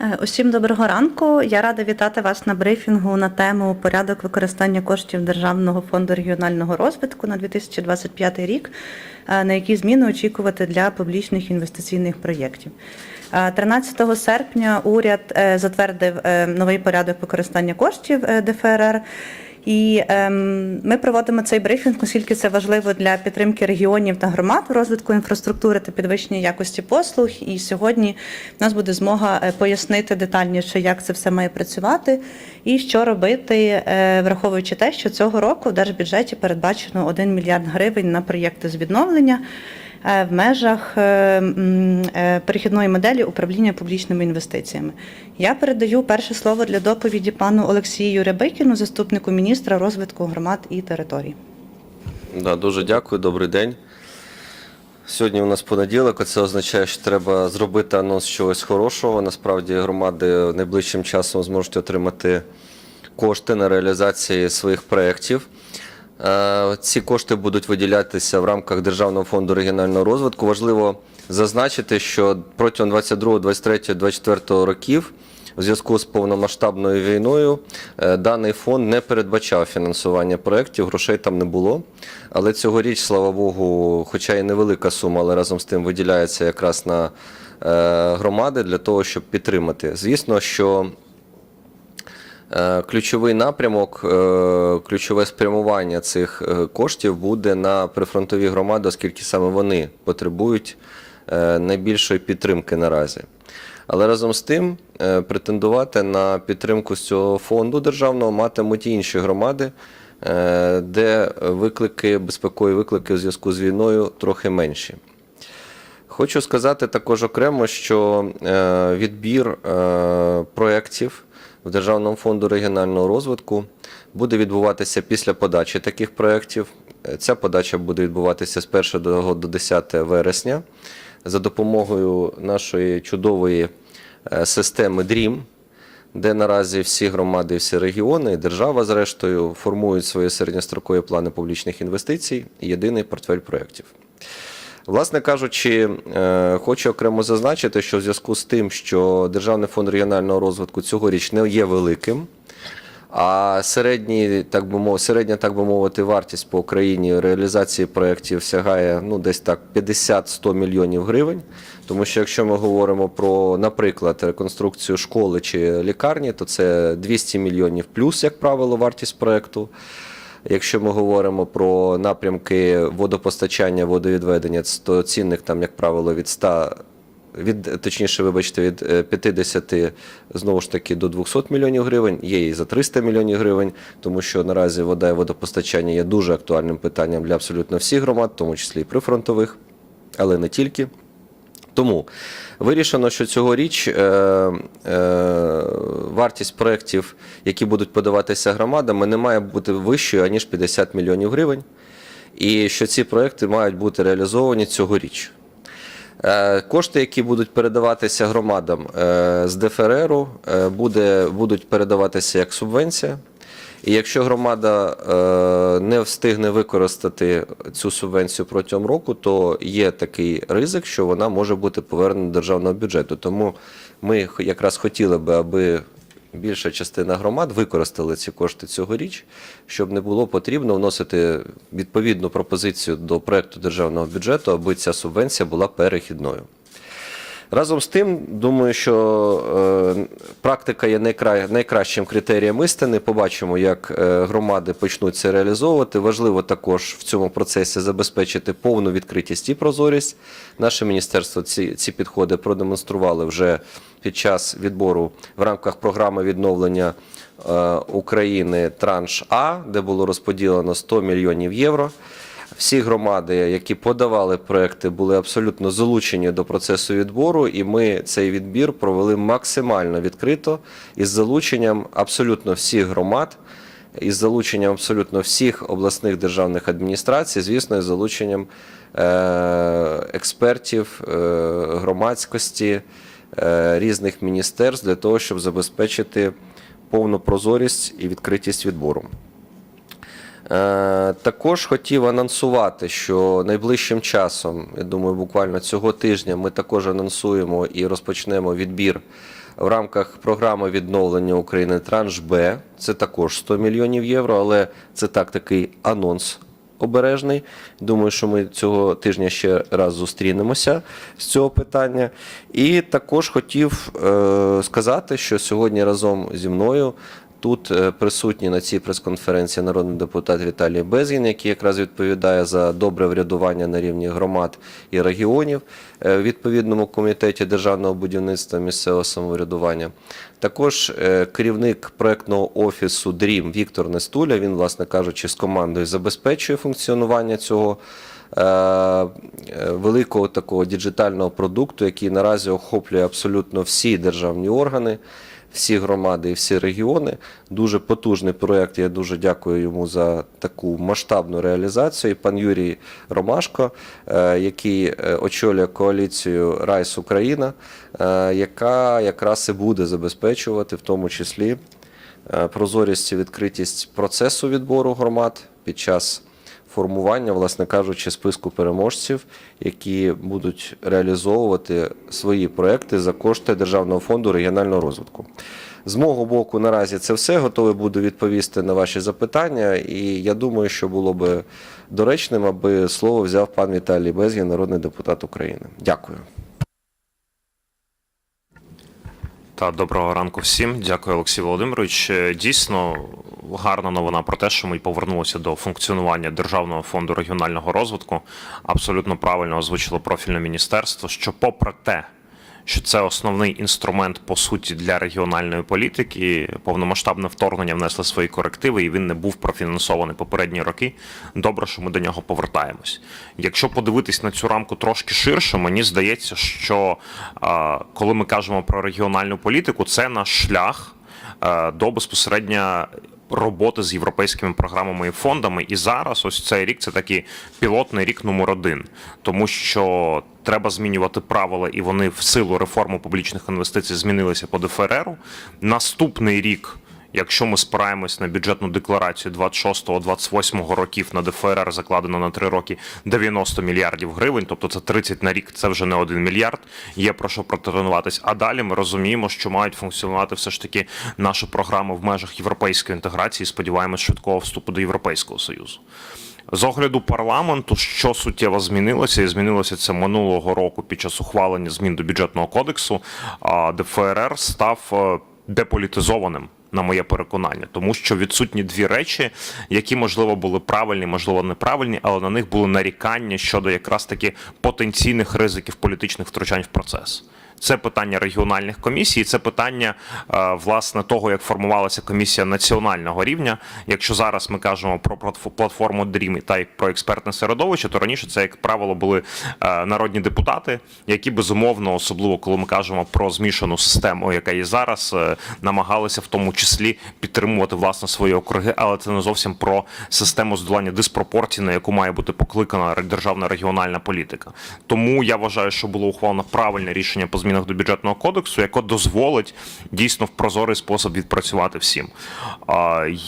Е, Усім доброго ранку. Я рада вітати вас на брифінгу на тему порядок використання коштів Державного фонду регіонального розвитку на 2025 рік, е, на які зміни очікувати для публічних інвестиційних проєктів. Е, 13 серпня уряд е, затвердив е, новий порядок використання коштів е, ДФРР. І ем, ми проводимо цей брифінг, оскільки це важливо для підтримки регіонів та громад розвитку інфраструктури та підвищення якості послуг. І сьогодні в нас буде змога е, пояснити детальніше, як це все має працювати, і що робити, е, враховуючи те, що цього року в держбюджеті передбачено 1 мільярд гривень на проєкти з відновлення в межах е, е, перехідної моделі управління публічними інвестиціями. Я передаю перше слово для доповіді пану Олексію Рябикіну, заступнику міністра розвитку громад і територій. Да, дуже дякую, добрий день. Сьогодні у нас понеділок, це означає, що треба зробити анонс чогось хорошого. Насправді громади найближчим часом зможуть отримати кошти на реалізацію своїх проєктів. Е, Ці кошти будуть виділятися в рамках Державного фонду регіонального розвитку. Важливо зазначити, що протягом 22, 23, 24 років у зв'язку з повномасштабною війною е, даний фонд не передбачав фінансування проєктів, грошей там не було. Але цьогоріч, слава Богу, хоча і невелика сума, але разом з тим виділяється якраз на е, громади для того, щоб підтримати. Звісно, що Ключовий напрямок, е, ключове спрямування цих е, коштів буде на прифронтові громади, оскільки саме вони потребують е, найбільшої підтримки наразі. Але разом з тим е, претендувати на підтримку з цього фонду державного матимуть і інші громади, е, де виклики, безпекові виклики у зв'язку з війною трохи менші. Хочу сказати також окремо, що е, відбір е, проєктів в Державному фонду регіонального розвитку буде відбуватися після подачі таких проєктів. Е, Ця подача буде відбуватися з 1 до до 10 вересня за допомогою нашої чудової е, системи DREAM, де наразі всі громади, всі регіони, держава, зрештою, формують свої середньострокові плани публічних інвестицій і єдиний портфель проєктів. Власне кажучи, е, хочу окремо зазначити, що в зв'язку з тим, що Державний фонд регіонального розвитку цьогоріч не є великим, а середній, так би мов, середня, так би мовити, вартість по Україні реалізації проєктів сягає ну, десь так 50-100 мільйонів гривень. Тому що якщо ми говоримо про, наприклад, реконструкцію школи чи лікарні, то це 200 мільйонів плюс, як правило, вартість проєкту. Якщо ми говоримо про напрямки водопостачання, водовідведення, то цінник там, як правило, від 100, від, точніше, вибачте, від е, 50 знову ж таки до 200 мільйонів гривень, є і за 300 мільйонів гривень, тому що наразі вода і водопостачання є дуже актуальним питанням для абсолютно всіх громад, в тому числі і прифронтових, але не тільки. Тому вирішено, що цьогоріч е, е, вартість проєктів, які будуть подаватися громадами, не має бути вищою, аніж 50 мільйонів гривень, і що ці проєкти мають бути реалізовані цьогоріч. Е, Кошти, які будуть передаватися громадам е, з ДФРРу, е, буде, будуть передаватися як субвенція. І якщо громада е, не встигне використати цю субвенцію протягом року, то є такий ризик, що вона може бути повернена до державного бюджету. Тому ми якраз хотіли би, аби більша частина громад використали ці кошти цьогоріч, щоб не було потрібно вносити відповідну пропозицію до проекту державного бюджету, аби ця субвенція була перехідною. Разом з тим, думаю, що е, практика є найкра... найкращим критерієм істини. Побачимо, як е, громади почнуть це реалізовувати. Важливо також в цьому процесі забезпечити повну відкритість і прозорість. Наше міністерство ці, ці підходи продемонстрували вже під час відбору в рамках програми відновлення е, України транш А, де було розподілено 100 мільйонів євро. Всі громади, які подавали проекти, були абсолютно залучені до процесу відбору, і ми цей відбір провели максимально відкрито із залученням абсолютно всіх громад, із залученням абсолютно всіх обласних державних адміністрацій, звісно, із залученням е, експертів, е, громадськості, е, різних міністерств для того, щоб забезпечити повну прозорість і відкритість відбору. Е, Також хотів анонсувати, що найближчим часом, я думаю, буквально цього тижня ми також анонсуємо і розпочнемо відбір в рамках програми відновлення України Транш Б. Це також 100 мільйонів євро, але це так такий анонс обережний. Думаю, що ми цього тижня ще раз зустрінемося з цього питання. І також хотів е, сказати, що сьогодні разом зі мною. Тут е, присутній на цій прес-конференції народний депутат Віталій Безгін, який якраз відповідає за добре врядування на рівні громад і регіонів е, в відповідному комітеті державного будівництва місцевого самоврядування. Також е, керівник проектного офісу ДРІМ Віктор Нестуля. Він, власне кажучи, з командою забезпечує функціонування цього великого такого діджитального продукту, який наразі охоплює абсолютно всі державні органи, всі громади і всі регіони. Дуже потужний проєкт. Я дуже дякую йому за таку масштабну реалізацію. І пан Юрій Ромашко, е, який е, очолює коаліцію Райс Україна, е, яка якраз і буде забезпечувати в тому числі прозорість і відкритість процесу відбору громад під час формування, власне кажучи, списку переможців, які будуть реалізовувати свої проекти за кошти Державного фонду регіонального розвитку. З мого боку, наразі це все. Готовий буду відповісти на ваші запитання. І я думаю, що було би доречним, аби слово взяв пан Віталій Безгін, народний депутат України. Дякую. Та доброго ранку всім. Дякую, Олексій Володимирович. Е, Дійсно гарна новина про те, що ми повернулися до функціонування Державного фонду регіонального розвитку. Абсолютно правильно озвучило профільне міністерство, що, попри те, що це основний інструмент по суті для регіональної політики. Повномасштабне вторгнення внесли свої корективи, і він не був профінансований попередні роки. Добре, що ми до нього повертаємось. Якщо подивитись на цю рамку трошки ширше, мені здається, що коли ми кажемо про регіональну політику, це наш шлях е, до безпосередньо роботи з європейськими програмами і фондами. І зараз ось цей рік це такий пілотний рік номер один, тому що треба змінювати правила, і вони в силу реформи публічних інвестицій змінилися по ДФРРу. Наступний рік. Якщо ми спираємось на бюджетну декларацію 26-28 років на ДФРР закладено на 3 роки 90 мільярдів гривень, тобто це 30 на рік, це вже не 1 мільярд. Є про що протренуватись. А далі ми розуміємо, що мають функціонувати все ж таки наші програми в межах європейської інтеграції. Сподіваємось швидкого вступу до Європейського союзу. З огляду парламенту, що суттєво змінилося, і змінилося це минулого року під час ухвалення змін до бюджетного кодексу. ДФРР став е, деполітизованим. На моє переконання, тому що відсутні дві речі, які можливо були правильні, можливо, неправильні, але на них були нарікання щодо якраз таки потенційних ризиків політичних втручань в процес. Це питання регіональних комісій, це питання е, власне того, як формувалася комісія національного рівня. Якщо зараз ми кажемо про платф- платформу DREAM та про експертне середовище, то раніше це, як правило, були е, народні депутати, які безумовно, особливо коли ми кажемо про змішану систему, яка є зараз, е, намагалися в тому числі підтримувати власне свої округи, але це не зовсім про систему здолання диспропорцій, на яку має бути покликана державна регіональна політика. Тому я вважаю, що було ухвалено правильне рішення по змінах до бюджетного кодексу, яке дозволить дійсно в прозорий спосіб відпрацювати всім.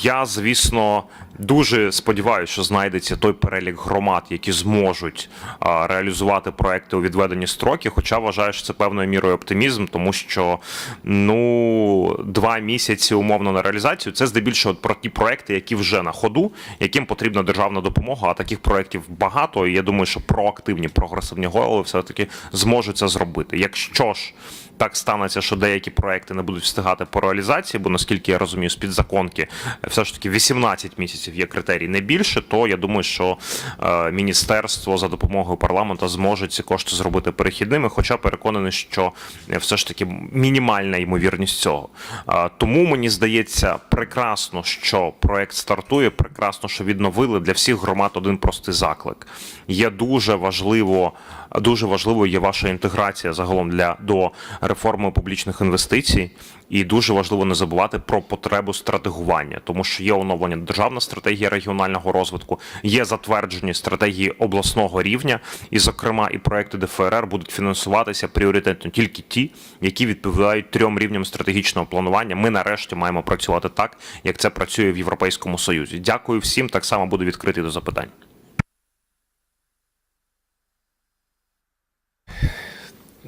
Я, звісно, дуже сподіваюся, що знайдеться той перелік громад, які зможуть а, реалізувати проекти у відведені строки. Хоча вважаю, що це певною мірою оптимізм, тому що ну два місяці умовно на реалізацію це здебільшого про ті проекти, які вже на ходу, яким потрібна державна допомога. А таких проєктів багато. І я думаю, що проактивні прогресивні голови все таки зможуть це зробити. Якщо ж так станеться, що деякі проекти не будуть встигати по реалізації, бо наскільки я розумію, з підзаконки все ж таки 18 місяців є критерій не більше, то я думаю, що е, міністерство за допомогою парламенту зможе ці кошти зробити перехідними, хоча переконаний, що е, все ж таки мінімальна ймовірність цього. Е, тому мені здається прекрасно, що проект стартує, прекрасно, що відновили для всіх громад один простий заклик. Є дуже важливо, дуже важливою є ваша інтеграція загалом для до реформи публічних інвестицій. І дуже важливо не забувати про потребу стратегування, тому що є оновлення державна стратегія регіонального розвитку, є затверджені стратегії обласного рівня, і, зокрема, і проекти ДФРР будуть фінансуватися пріоритетно тільки ті, які відповідають трьом рівням стратегічного планування. Ми нарешті маємо працювати так, як це працює в Європейському Союзі. Дякую всім. Так само буду відкритий до запитань.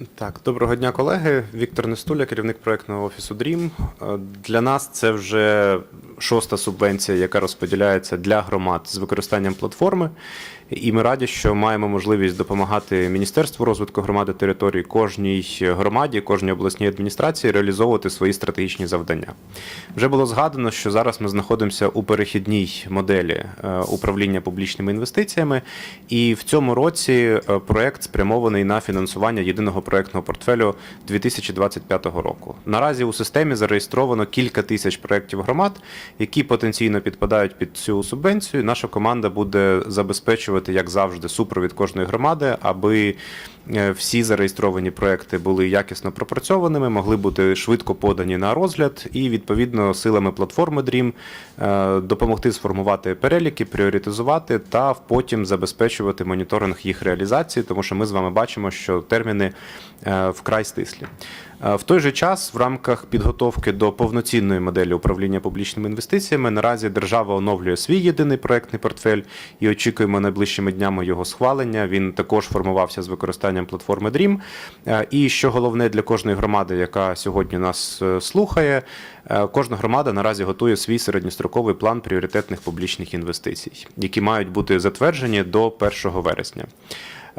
Так, доброго дня, колеги. Віктор Нестуля, керівник проектного офісу DREAM. Е, Для нас це вже шоста субвенція, яка розподіляється для громад з використанням платформи. І ми раді, що маємо можливість допомагати Міністерству розвитку громади територій, кожній громаді, кожній обласній адміністрації реалізовувати свої стратегічні завдання. Вже було згадано, що зараз ми знаходимося у перехідній моделі е, управління публічними інвестиціями, і в цьому році е, проект спрямований на фінансування єдиного проектного портфелю 2025 року. Наразі у системі зареєстровано кілька тисяч проєктів громад, які потенційно підпадають під цю субвенцію. Наша команда буде забезпечувати, як завжди, супровід кожної громади, аби всі зареєстровані проекти були якісно пропрацьованими, могли бути швидко подані на розгляд, і відповідно силами платформи DREAM е, допомогти сформувати переліки, пріоритизувати та потім забезпечувати моніторинг їх реалізації, тому що ми з вами бачимо, що терміни е, вкрай стислі. Е, В той же час, в рамках підготовки до повноцінної моделі управління публічними інвестиціями, наразі держава оновлює свій єдиний проектний портфель і очікуємо найближчими днями його схвалення. Він також формувався з використанням платформи DREAM. Е, І що головне для кожної громади, яка сьогодні нас е, слухає, кожна громада наразі готує свій середньостроковий план пріоритетних публічних інвестицій, які мають бути затверджені до 1 вересня.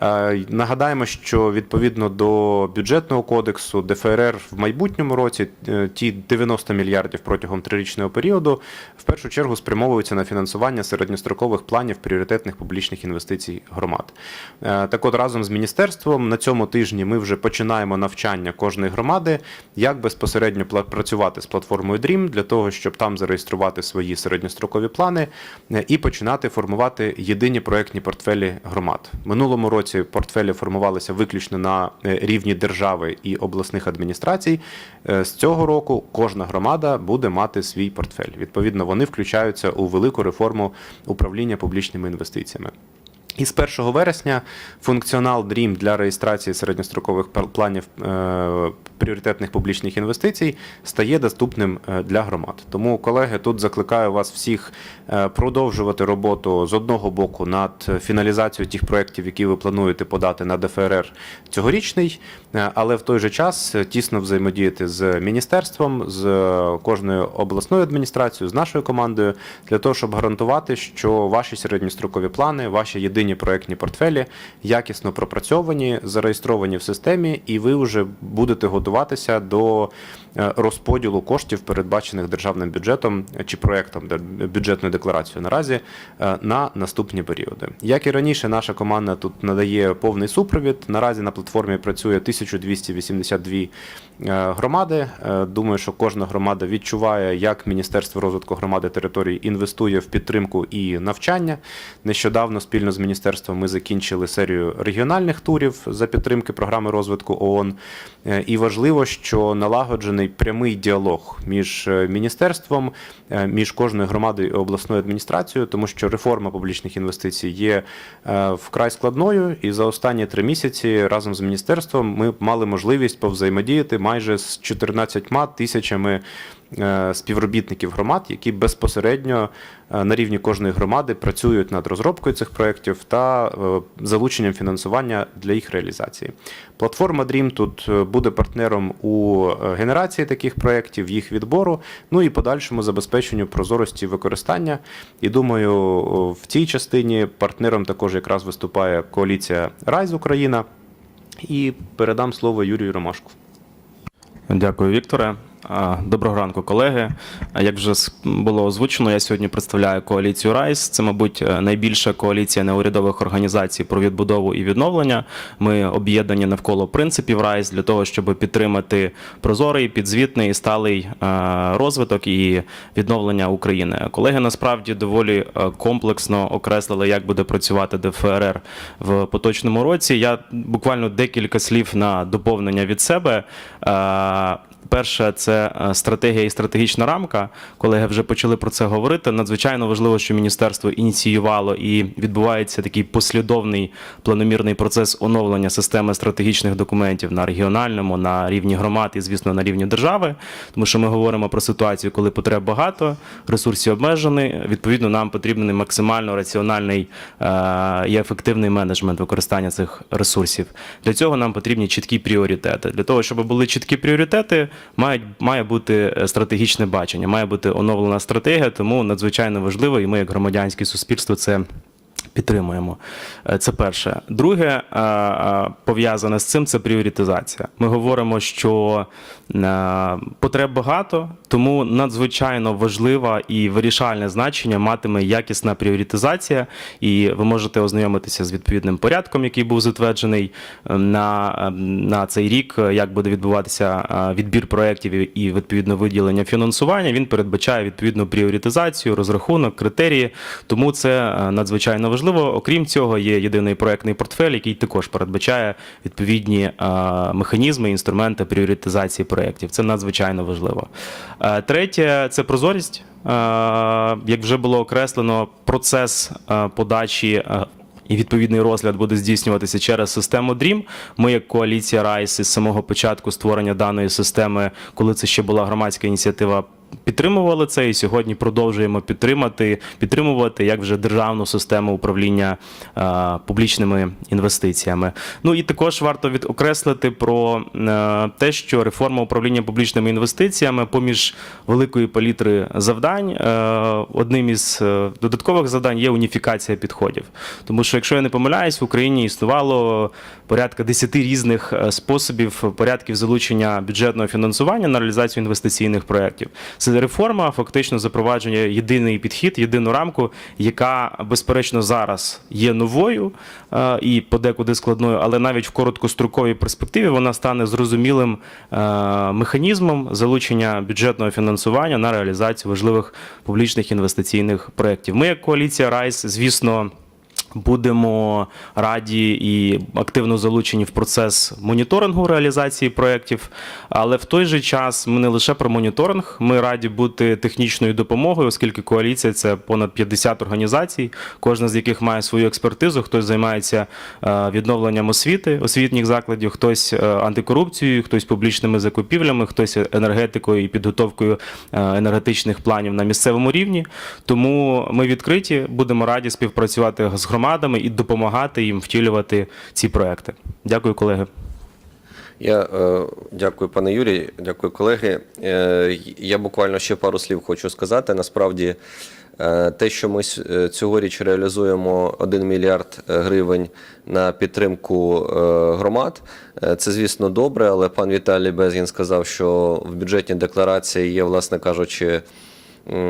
Е, Нагадаємо, що відповідно до бюджетного кодексу ДФРР в майбутньому році е, ті 90 мільярдів протягом трирічного періоду в першу чергу спрямовуються на фінансування середньострокових планів пріоритетних публічних інвестицій громад. Е, Так от разом з міністерством на цьому тижні ми вже починаємо навчання кожної громади, як безпосередньо працювати з платформою DREAM для того, щоб там зареєструвати свої середньострокові плани і починати формувати єдині проектні портфелі громад. Минулому році портфелі формувалися виключно на е, рівні держави і обласних адміністрацій. Е, З цього року кожна громада буде мати свій портфель. Відповідно, вони включаються у велику реформу управління публічними інвестиціями. І з 1 вересня функціонал DREAM для реєстрації середньострокових планів е, пріоритетних публічних інвестицій стає доступним е, для громад. Тому, колеги, тут закликаю вас всіх е, продовжувати роботу з одного боку над фіналізацією тих проєктів, які ви плануєте подати на ДФРР цьогорічний, але в той же час тісно взаємодіяти з міністерством, з кожною обласною адміністрацією, з нашою командою для того, щоб гарантувати, що ваші середньострокові плани, ваші єдині проектні портфелі якісно пропрацьовані, зареєстровані в системі, і ви вже будете готуватися до розподілу коштів, передбачених державним бюджетом е, чи проектом де- бюджетною декларацією наразі е, на наступні періоди. Як і раніше, наша команда тут надає повний супровід. Наразі на платформі працює 1282 е, громади. Е, Думаю, що кожна громада відчуває, як Міністерство розвитку громади територій інвестує в підтримку і навчання. Нещодавно спільно з міністерством ми закінчили серію регіональних турів за підтримки програми розвитку ООН. Е, І важливо, що налагоджений прямий діалог між е, міністерством, е, між кожною громадою і обласною адміністрацією, тому що реформа публічних інвестицій є е, вкрай складною, і за останні три місяці разом з міністерством ми мали можливість повзаємодіяти майже з 14 тисячами співробітників громад, які безпосередньо е, на рівні кожної громади працюють над розробкою цих проєктів та е, залученням фінансування для їх реалізації. Платформа DREAM тут е, буде партнером у е, генерації таких проєктів, їх відбору, ну і подальшому забезпеченню прозорості використання. І думаю, в цій частині партнером також якраз виступає коаліція Райз Україна. І передам слово Юрію Ромашку. Дякую, Вікторе. Доброго ранку, колеги. Як вже було озвучено, я сьогодні представляю коаліцію Райс. Це, мабуть, е, найбільша коаліція неурядових організацій про відбудову і відновлення. Ми об'єднані навколо принципів Райс для того, щоб підтримати прозорий, підзвітний і сталий е, розвиток і відновлення України. Колеги насправді доволі е, комплексно окреслили, як буде працювати ДФРР в поточному році. Я буквально декілька слів на доповнення від себе. Перше, це е, стратегія і стратегічна рамка. Колеги вже почали про це говорити. Надзвичайно важливо, що міністерство ініціювало і відбувається такий послідовний планомірний процес оновлення системи стратегічних документів на регіональному, на рівні громад і, звісно, на рівні держави. Тому що ми говоримо про ситуацію, коли потреб багато, ресурсів обмежені. Відповідно, нам потрібен максимально раціональний е, і ефективний менеджмент використання цих ресурсів. Для цього нам потрібні чіткі пріоритети. Для того, щоб були чіткі пріоритети, мають, має бути е, стратегічне бачення, має бути оновлена стратегія, тому надзвичайно важливо, і ми, як громадянське суспільство, це. Підтримуємо. Е, Це перше. Друге, е, е, пов'язане з цим, це пріоритизація. Ми говоримо, що потреб багато, тому надзвичайно важлива і вирішальне значення матиме якісна пріоритизація. І ви можете ознайомитися з відповідним порядком, який був затверджений на, на цей рік, як буде відбуватися відбір проєктів і- відповідно виділення фінансування. Він передбачає відповідну пріоритизацію, розрахунок, критерії. Тому це надзвичайно важливо. Окрім цього, є єдиний проектний портфель, який також передбачає відповідні е, механізми, інструменти пріоритизації проєктів. Це надзвичайно важливо. Е, Третє це прозорість. Е, Як вже було окреслено, процес подачі. і відповідний розгляд буде здійснюватися через систему DREAM. Ми, як коаліція RISE, із самого початку створення даної системи, коли це ще була громадська ініціатива, підтримували це і сьогодні продовжуємо підтримати, підтримувати як вже державну систему управління е, публічними інвестиціями. Ну і також варто відокреслити про е, те, що реформа управління публічними інвестиціями поміж великої палітри завдань. е, одним із е, додаткових завдань є уніфікація підходів. Тому що, якщо я не помиляюсь, в Україні існувало порядка 10 різних е, способів порядків залучення бюджетного фінансування на реалізацію інвестиційних проєктів. Це реформа, фактично запровадження єдиний підхід, єдину рамку, яка безперечно зараз є новою е, і подекуди складною, але навіть в короткостроковій перспективі вона стане зрозумілим е, механізмом залучення бюджетного фінансування на реалізацію важливих публічних інвестиційних проєктів. Ми, як коаліція Райс, звісно. Будемо раді і активно залучені в процес моніторингу реалізації проєктів. Але в той же час ми не лише про моніторинг, ми раді бути технічною допомогою, оскільки коаліція це понад 50 організацій, кожна з яких має свою експертизу. Хтось займається е, відновленням освіти, освітніх закладів, хтось е, антикорупцією, хтось публічними закупівлями, хтось енергетикою і підготовкою е, енергетичних планів на місцевому рівні. Тому ми відкриті, будемо раді співпрацювати з громадами і допомагати їм втілювати ці проекти. Дякую, колеги. Я е, дякую, пане Юрій, дякую, колеги. Е, я буквально ще пару слів хочу сказати. Насправді, е, те, що ми е, цьогоріч реалізуємо 1 мільярд е, гривень на підтримку е, громад, е, це, звісно, добре, але пан Віталій Безгін сказав, що в бюджетній декларації є, власне кажучи, е,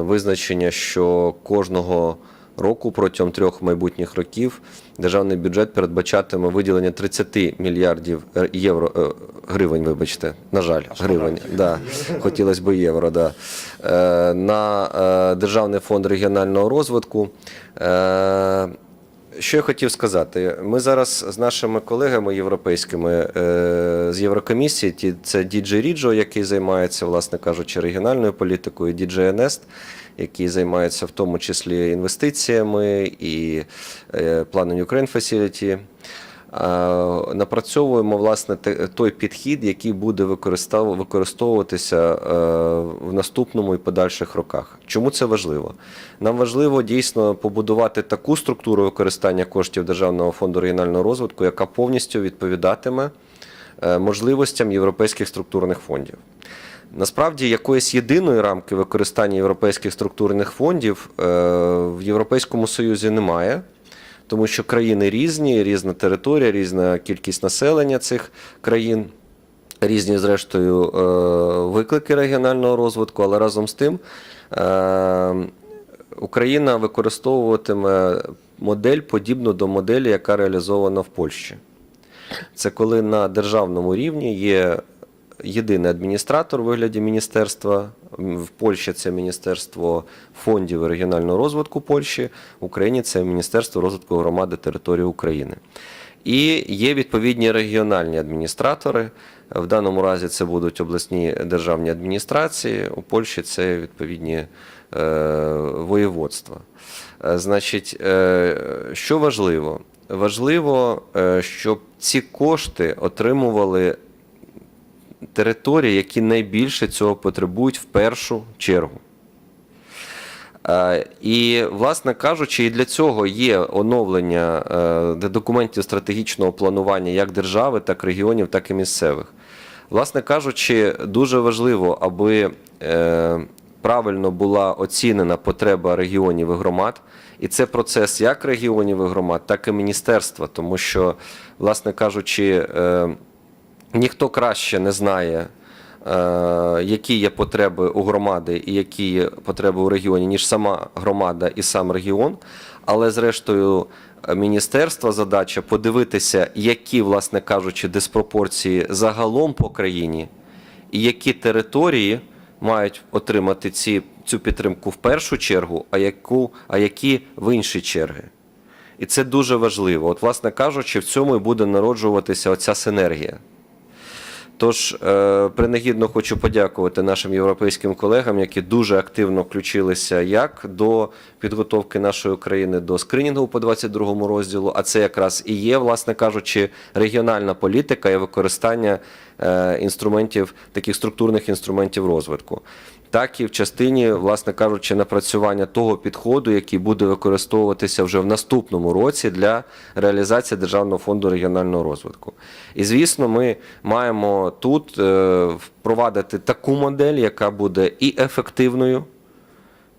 визначення, що кожного року протягом трьох майбутніх років державний бюджет передбачатиме виділення 30 мільярдів євро е, гривень. Вибачте, на жаль, гривень. Да. Хотілося б євро. Да. Е, на е, державний фонд регіонального розвитку. Що я хотів сказати, ми зараз з нашими колегами європейськими з Єврокомісії, це DJ Ріджо, який займається, власне кажучи, регіональною політикою, DJ Nest, який займається в тому числі інвестиціями і е, планом Ukraine Facility. Е, Напрацьовуємо власне той підхід, який буде використовуватися е, в наступному і подальших роках. Чому це важливо? Нам важливо дійсно побудувати таку структуру використання коштів Державного фонду регіонального розвитку, яка повністю відповідатиме можливостям європейських структурних фондів. Насправді, якоїсь єдиної рамки використання європейських структурних фондів е, в Європейському Союзі немає тому що країни різні, різна територія, різна кількість населення цих країн, різні, зрештою, е, виклики регіонального розвитку, але разом з тим е, Україна використовуватиме модель подібну до моделі, яка реалізована в Польщі. Це коли на державному рівні є єдиний адміністратор у вигляді міністерства. В Польщі це Міністерство фондів регіонального розвитку Польщі, в Україні це Міністерство розвитку громади території України. І є відповідні регіональні адміністратори. В даному разі це будуть обласні державні адміністрації, у Польщі це відповідні е, воєводства. Е, Значить, е, що важливо? Важливо, е, щоб ці кошти отримували території, які найбільше цього потребують в першу чергу. Е, І, власне кажучи, і для цього є оновлення е, документів стратегічного планування як держави, так регіонів, так і місцевих. Власне кажучи, дуже важливо, аби е, правильно була оцінена потреба регіонів і громад. І це процес як регіонів і громад, так і міністерства, тому що, власне кажучи, ніхто краще не знає, е, які є потреби у громади і які є потреби у регіоні, ніж сама громада і сам регіон. Але, зрештою, міністерства задача подивитися, які, власне кажучи, диспропорції загалом по країні, і які території мають отримати ці, цю підтримку в першу чергу, а, яку, а які в інші черги. І це дуже важливо. От, власне кажучи, в цьому і буде народжуватися оця синергія. Тож, е, принагідно хочу подякувати нашим європейським колегам, які дуже активно включилися як до підготовки нашої країни до скринінгу по 22 розділу, а це якраз і є, власне кажучи, регіональна політика і використання е, інструментів, таких структурних інструментів розвитку. Так і в частині, власне кажучи, напрацювання того підходу, який буде використовуватися вже в наступному році для реалізації Державного фонду регіонального розвитку. І звісно, ми маємо тут е, впровадити таку модель, яка буде і ефективною,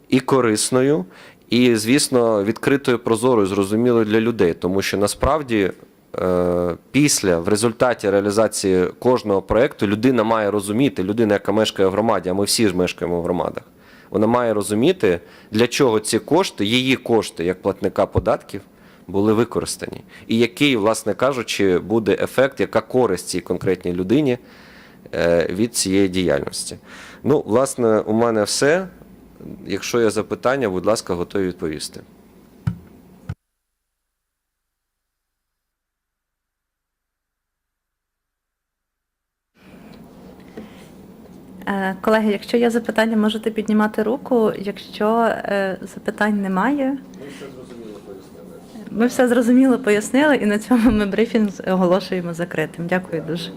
і корисною, і, звісно, відкритою, прозорою, зрозумілою для людей, тому що насправді. Е, Після в результаті реалізації кожного проєкту людина має розуміти, людина, яка мешкає в громаді, а ми всі ж мешкаємо в громадах, вона має розуміти, для чого ці кошти, її кошти як платника податків, були використані. І який, власне кажучи, буде ефект, яка користь цій конкретній людині е, від цієї діяльності. Ну, власне, у мене все. Якщо є запитання, будь ласка, готові відповісти. Колеги, якщо є запитання, можете піднімати руку. Якщо е, запитань немає, ми все зрозуміло пояснили, і на цьому ми брифінг оголошуємо закритим. Дякую дуже.